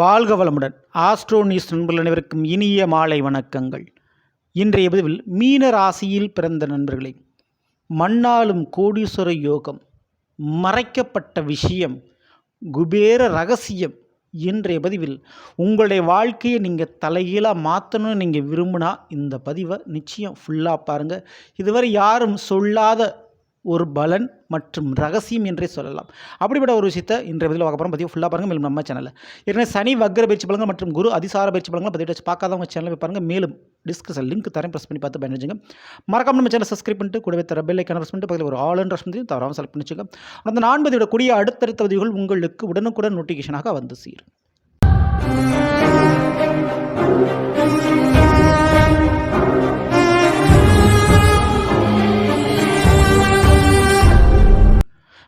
வாழ்க வளமுடன். Astro news நண்பர்கள் அனைவருக்கும் இனிய மாலை வணக்கங்கள். இன்றைய பதிவில் மீன ராசியில் பிறந்த நண்பர்களே மண்ணாலும் கோடீஸ்வர யோகம் மறைக்கப்பட்ட விஷயம் குபேர ரகசியம் இன்றைய பதிவில் உங்களுடைய வாழ்க்கையை நீங்கள் தலைகீழாக மாற்றணும்னு நீங்கள் விரும்பினா இந்த பதிவை நிச்சயம் ஃபுல்லாக பாருங்கள் இதுவரை யாரும் சொல்லாத ஒரு பலன் மற்றும் ரகசியம் என்றே சொல்லலாம். அப்படிப்பட்ட ஒரு விஷயத்தை இன்றைய பதிவில் பார்க்க போகிறோம் பதிவு ஃபுல்லாக பாருங்கள் மேலும் நம்ம சேனலில் ஏற்கனவே சனி வக்ர பயிற்சி பலங்கள் மற்றும் குரு அதிசார பயிற்சி பலங்களை பதிவு வச்சு பார்க்காதவங்க சேனலில் போய் பாருங்கள் மேலும் டிஸ்கஷன் லிங்க் தரேன். ப்ரெஸ் பண்ணி பார்த்து பயணிச்சுங்க மறக்காம நம்ம சேனல் சப்ஸ்கிரைப் பண்ணிட்டு கூடவே தர பெல் ஐக்கான ப்ரெஸ் பண்ணிட்டு பக்கத்தில் ஒரு ஆல் அண்ட் பண்ணி தவறாமல் செலக்ட் பண்ணி அந்த நான் பதிவிட கூடிய அடுத்தடுத்த பதிவுகள் உங்களுக்கு உடனுக்குடன் நோட்டிஃபிகேஷனாக வந்து சேரும்.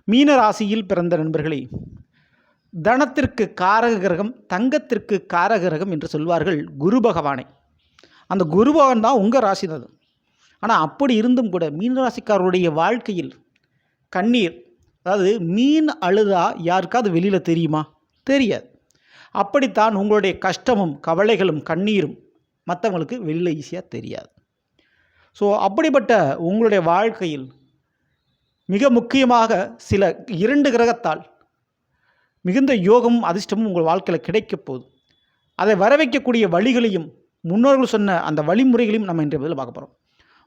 மீன ராசியில் பிறந்த நண்பர்களே தனத்திற்கு காரக கிரகம் தங்கத்திற்கு காரக கிரகம் என்று சொல்வார்கள் குரு பகவானை. அந்த குரு பகவான் தான் உங்கள் ராசி தான் அது. ஆனால் அப்படி இருந்தும் கூட மீன ராசிக்காரருடைய வாழ்க்கையில் கண்ணீர் அதாவது மீன் அழுதா யாருக்காவது வெளியில் தெரியுமா? தெரியாது. அப்படித்தான் உங்களுடைய கஷ்டமும் கவலைகளும் கண்ணீரும் மற்றவங்களுக்கு வெளியில் ஈஸியாக தெரியாது. ஸோ அப்படிப்பட்ட உங்களுடைய வாழ்க்கையில் மிக முக்கியமாக சில இரண்டு கிரகத்தால் மிகுந்த யோகமும் அதிர்ஷ்டமும் உங்கள் வாழ்க்கையில் கிடைக்கப் போகுது. அதை வர வைக்கக்கூடிய வழிகளையும் முன்னோர்கள் சொன்ன அந்த வழிமுறைகளையும் நம்ம இன்றைய பதில் பார்க்க போகிறோம்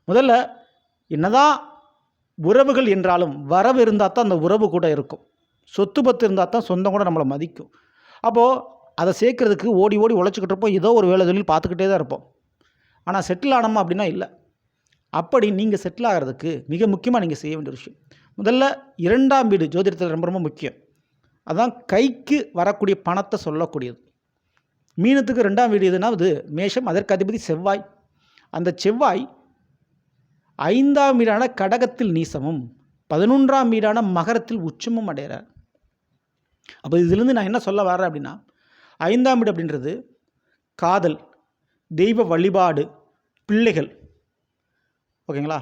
முதல்ல என்னதான் உறவுகள் என்றாலும் வரவு இருந்தால் தான் அந்த உறவு கூட இருக்கும். சொத்து பத்து இருந்தால் தான் சொந்தம் கூட நம்மளை மதிக்கும். அப்போது அதை சேர்க்குறதுக்கு ஓடி ஓடி உழைச்சிக்கிட்டு இருப்போம். ஏதோ ஒரு வேலை தொழில் பார்த்துக்கிட்டே தான் இருப்போம். ஆனால் செட்டில் ஆனோமா அப்படின்னா இல்லை. அப்படி நீங்கள் செட்டில் ஆகிறதுக்கு மிக முக்கியமாக நீங்கள் செய்ய வேண்டிய விஷயம். முதல்ல இரண்டாம் வீடு ஜோதிடத்தில் ரொம்ப ரொம்ப முக்கியம். அதான் கைக்கு வரக்கூடிய பணத்தை சொல்லக்கூடியது. மீனத்துக்கு ரெண்டாம் வீடு எதுனா அது மேஷம் அதற்கு அதிபதி செவ்வாய். அந்த செவ்வாய் ஐந்தாம் வீடான கடகத்தில் நீசமும் பதினொன்றாம் வீடான மகரத்தில் உச்சமும் அடைகிறார். அப்போ இதிலிருந்து நான் என்ன சொல்ல வரேன் அப்படின்னா ஐந்தாம் வீடு அப்படின்றது காதல் தெய்வ வழிபாடு பிள்ளைகள் ஓகேங்களா?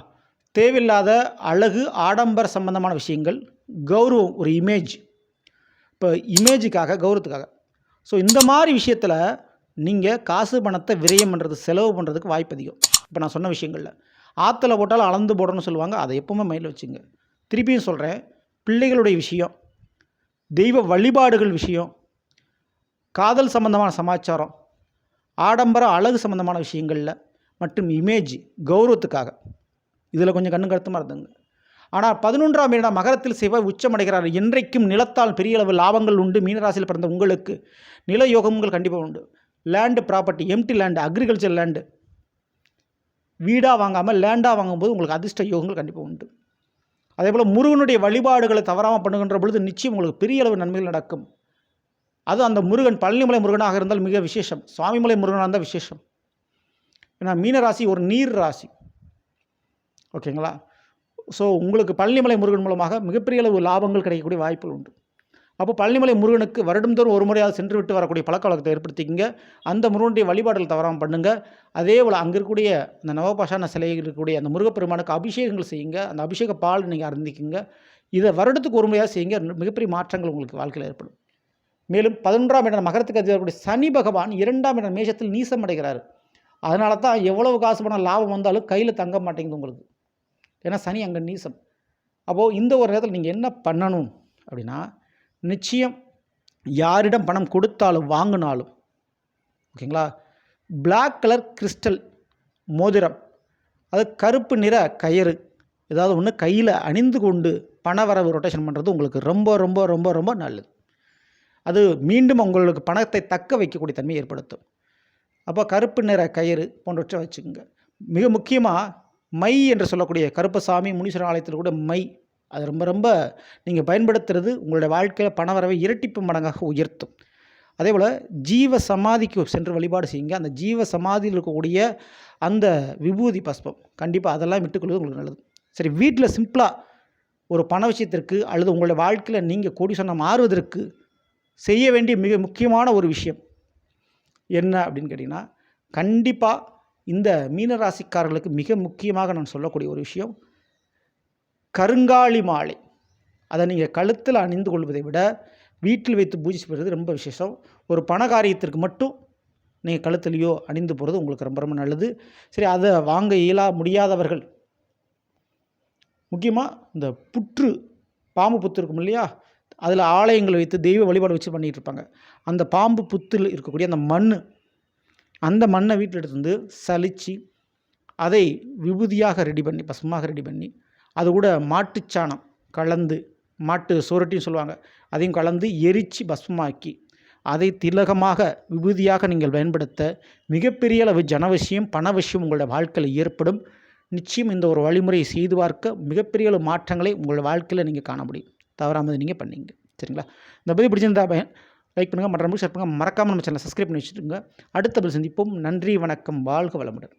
தேவையில்லாத அழகு ஆடம்பர சம்பந்தமான விஷயங்கள் கௌரவம் ஒரு இமேஜ் இப்போ இமேஜுக்காக கௌரவத்துக்காக. ஸோ இந்த மாதிரி விஷயத்தில் நீங்கள் காசு பணத்தை விரயம் பண்ணுறது செலவு பண்ணுறதுக்கு வாய்ப்பு அதிகம். இப்போ நான் சொன்ன விஷயங்களில். ஆற்றுல போட்டாலும் அளந்து போடணும்னு சொல்லுவாங்க. அதை எப்பவுமே மைண்டில் வச்சுங்க. திருப்பியும் சொல்கிறேன் பிள்ளைகளுடைய விஷயம் தெய்வ வழிபாடுகள் விஷயம் காதல் சம்பந்தமான சமாச்சாரம் ஆடம்பர அழகு சம்பந்தமான விஷயங்களில் மற்றும் இமேஜ் கௌரவத்துக்காக. இதில் கொஞ்சம் கண்ணு கருத்துமாக இருந்துங்க. ஆனால் பதினொன்றாம் இடம் மகரத்தில் செவ்வாய் உச்சமடைகிறார். என்றைக்கும் நிலத்தால் பெரிய அளவு லாபங்கள் உண்டு. மீனராசியில் பிறந்த உங்களுக்கு நில யோகங்கள் கண்டிப்பாக உண்டு. Land property empty land agriculture land வீடாக வாங்காமல் லேண்டாக வாங்கும்போது உங்களுக்கு அதிர்ஷ்ட யோகங்கள் கண்டிப்பாக உண்டு. அதே போல் முருகனுடைய வழிபாடுகளை தவறாமல் பண்ணுகின்ற பொழுது நிச்சயம் உங்களுக்கு பெரிய அளவு நன்மைகள் நடக்கும். அது அந்த முருகன் பழனிமலை முருகனாக இருந்தால் மிக விசேஷம். சுவாமிமலை முருகனாக இருந்தால் விசேஷம். ஏன்னா மீனராசி ஒரு நீர் ராசி. ஓகேங்களா? ஸோ உங்களுக்கு பழனிமலை முருகன் மூலமாக மிகப்பெரிய அளவு லாபங்கள் கிடைக்கக்கூடிய வாய்ப்புகள் உண்டு. அப்போ பழனிமலை முருகனுக்கு வருடந்தோறும் ஒரு முறையாவது சென்று விட்டு வரக்கூடிய பழக்க வழக்கத்தை ஏற்படுத்திக்கிங்க. அந்த முருகனுடைய வழிபாடுகள் தவறாமல் பண்ணுங்கள் அதே போல் அங்கே இருக்கக்கூடிய அந்த நவபாஷான சிலையில் இருக்கக்கூடிய அந்த முருகப்பெருமானுக்கு அபிஷேகங்கள் செய்யுங்க. அந்த அபிஷேக பால் நீங்கள் அருந்திக்குங்க. இதை வருடத்துக்கு ஒரு முறையாக செய்யுங்க. மிகப்பெரிய மாற்றங்கள் உங்களுக்கு வாழ்க்கையில் ஏற்படும். மேலும் பதினொன்றாம் இடம் மகரத்துக்கு அதிகக்கூடிய சனி பகவான் இரண்டாம் இடம் மேஷத்தில் நீசம் அடைகிறார். அதனால தான் எவ்வளவு காசு பணம் லாபம் வந்தாலும் கையில் தங்க மாட்டேங்குது உங்களுக்கு. ஏன்னா சனி அங்கே நீசம் அப்போது இந்த ஒரு நேரத்தில் நீங்கள் என்ன பண்ணணும் அப்படின்னா நிச்சயம் யாரிடம் பணம் கொடுத்தாலும் வாங்கினாலும் ஓகேங்களா? பிளாக் கலர் கிறிஸ்டல் மோதிரம் அது கருப்பு நிற கயிறு ஏதாவது ஒன்று கையில் அணிந்து கொண்டு பணவரவு ரொட்டேஷன் பண்ணுறது உங்களுக்கு ரொம்ப ரொம்ப ரொம்ப ரொம்ப நல்லது. அது மீண்டும் உங்களுக்கு பணத்தை தக்க வைக்கக்கூடிய தன்மையை ஏற்படுத்தும். அப்போ கருப்பு நிற கயிறு போன்றவற்றை வச்சுக்கோங்க. மிக முக்கியமாக மை என்று சொல்லக்கூடிய கருப்பசாமி முனீஸ்வரன் ஆலயத்தில் கூட மை. அது ரொம்ப ரொம்ப நீங்கள் பயன்படுத்துறது உங்களுடைய வாழ்க்கையில் பணவரவை இரட்டிப்பு மடங்காக உயர்த்தும். அதே போல் ஜீவ சமாதிக்கு சென்று வழிபாடு செய்யுங்க. அந்த ஜீவ சமாதியில் இருக்கக்கூடிய அந்த விபூதி பஸ்பம் கண்டிப்பாக அதெல்லாம் விட்டுக்கொள்வது உங்களுக்கு நல்லது. சரி வீட்டில் சிம்பிளாக ஒரு பண விஷயத்திற்கு அல்லது உங்களுடைய வாழ்க்கையில் நீங்கள் கோடீஸ்வரன் மாறுவதற்கு செய்ய வேண்டிய மிக முக்கியமான ஒரு விஷயம். என்ன அப்படின்னு கேட்டிங்கன்னா கண்டிப்பாக இந்த மீனராசிக்காரர்களுக்கு மிக முக்கியமாக நான் சொல்லக்கூடிய ஒரு விஷயம் கருங்காலி மாலை. அதை நீங்கள் கழுத்தில் அணிந்து கொள்வதை விட வீட்டில் வைத்து பூஜை செய்வது ரொம்ப விசேஷம். ஒரு பண காரியத்திற்கு மட்டும் நீங்கள் கழுத்துலையோ அணிந்து போகிறது உங்களுக்கு ரொம்ப ரொம்ப நல்லது. சரி அதை வாங்க இயலா முடியாதவர்கள் முக்கியமாக இந்த புற்று பாம்பு புத்து இருக்கும் இல்லையா? அதில் ஆலயங்கள் வைத்து தெய்வ வழிபாடு வச்சு பண்ணிகிட்டு இருப்பாங்க. அந்த பாம்பு புத்தில் இருக்கக்கூடிய அந்த மண் அந்த மண்ணை வீட்டில் எடுத்து வந்து சலிச்சு அதை விபூதியாக ரெடி பண்ணி பசுமாக ரெடி பண்ணி அது கூட மாட்டுச்சாணம் கலந்து மாட்டு சுரட்டின்னு சொல்லுவாங்க அதையும் கலந்து எரித்து பஸ்மமாக்கி அதை திலகமாக விபூதியாக நீங்கள் பயன்படுத்த மிகப்பெரிய அளவு ஜனவசியம் பணவசியம் உங்களோட வாழ்க்கையில் ஏற்படும். நிச்சயம் இந்த ஒரு வழிமுறையை செய்து பார்க்க மிகப்பெரிய அளவு மாற்றங்களை உங்களோட வாழ்க்கையில் நீங்கள் காண முடியும். தவறாமல் நீங்கள் பண்ணீங்க. சரிங்களா? இந்த பதிவு பிடிச்சிருந்தா லைக் பண்ணுங்கள் மற்ற ஷேர் பண்ணுங்கள் மறக்காமல் நம்ம சேனலை சப்ஸ்கிரைப் பண்ணி வச்சுருங்க அடுத்த பதில் சந்திப்போம். நன்றி வணக்கம். வாழ்க வளமுடன்.